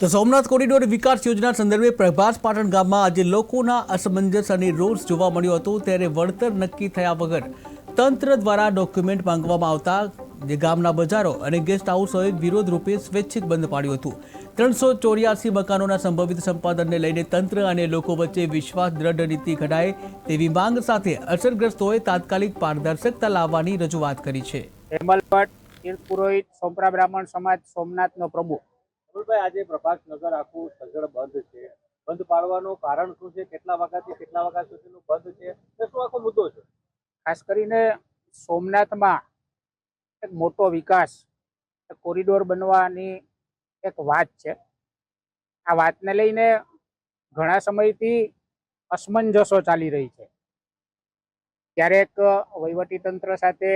તો સોમનાથ કોરિડોર વિકાસ યોજના સંદર્ભે પ્રભાસ પાટણ ગામમાં આજે લોકોના અસમંજસ અને રોષ જોવા મળ્યો હતો ત્યારે વળતર નક્કી થયા વગર તંત્ર દ્વારા ડોક્યુમેન્ટ માંગવામાં આવતા જે ગામના બજારો અને ગેસ્ટ હાઉસોએ વિરોધ રૂપે સ્વૈચ્છિક બંધ પાડ્યું હતું. ત્રણસો ચોર્યાસી મકાનોના સંભવિત સંપાદનને લઈને તંત્ર અને લોકો વચ્ચે વિશ્વાસ દ્રઢ નીતિ ઘડાય તેવી માંગ સાથે અસરગ્રસ્તોએ તાત્કાલિક પારદર્શકતા લાવવાની રજૂઆત કરી છે. હેમલ ભટ્ટ તીર્થ પુરોહિત સોપરા બ્રાહ્મણ સમાજ, સોમનાથનો પ્રભુ. અમૃતભાઈ આજે પ્રભાસ નગર આખું સગળ બંધ છે. બંધ પાડવાનું કારણ શું છે? કેટલા વાગ્યાથી કેટલા વાગ્યા સુધીનું બંધ છે? તો શું આખો મુદ્દો છે? ખાસ કરીને સોમનાથમાં એક મોટો વિકાસ કોરિડોર બનવાની એક વાત છે. આ વાતને લઈને ઘણા સમયથી અસમંજસો ચાલી રહી છે. ક્યારેક વહીવટી તંત્ર સાથે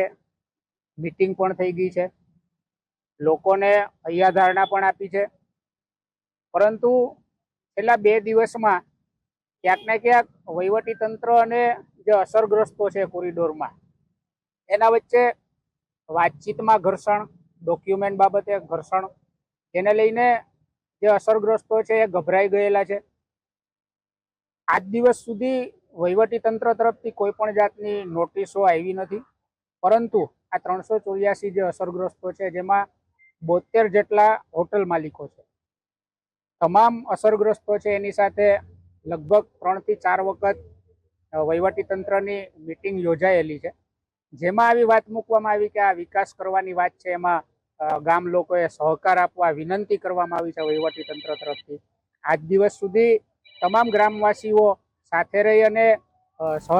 મીટિંગ પણ થઈ ગઈ છે. લોકોને હૈયાધારણા પણ આપી છે. પરંતુ છેલ્લા બે દિવસમાં ક્યાંક ને ક્યાંક વહીવટી તંત્ર અને જે અસરગ્રસ્તો છે કોરિડોરમાં, એના વચ્ચે વાતચીતમાં ઘર્ષણ, ડોક્યુમેન્ટ બાબતે ઘર્ષણ એને લઈને જે અસરગ્રસ્તો છે એ ગભરાઈ ગયેલા છે. આજ દિવસ સુધી વહીવટી તંત્ર તરફથી કોઈ પણ જાતની નોટિસો આવી નથી. પરંતુ આ ત્રણસો ચોર્યાસી જે અસરગ્રસ્તો છે, જેમાં બોતેર જેટલા હોટલ માલિકો છે. તમામ અસરગ્રસ્તો છે એની સાથે લગભગ ત્રણથી ચાર વખત વહીવટી તંત્રની મિટિંગ યોજાયેલી છે. જેમાં આવી વાત મૂકવામાં આવી કે આ વિકાસ કરવાની વાત છે, એમાં ગામ લોકોએ સહકાર આપવા વિનંતી કરવામાં આવી છે વહીવટી તંત્ર તરફથી. આજ દિવસ સુધી તમામ ગ્રામવાસીઓ સાથે રહી અને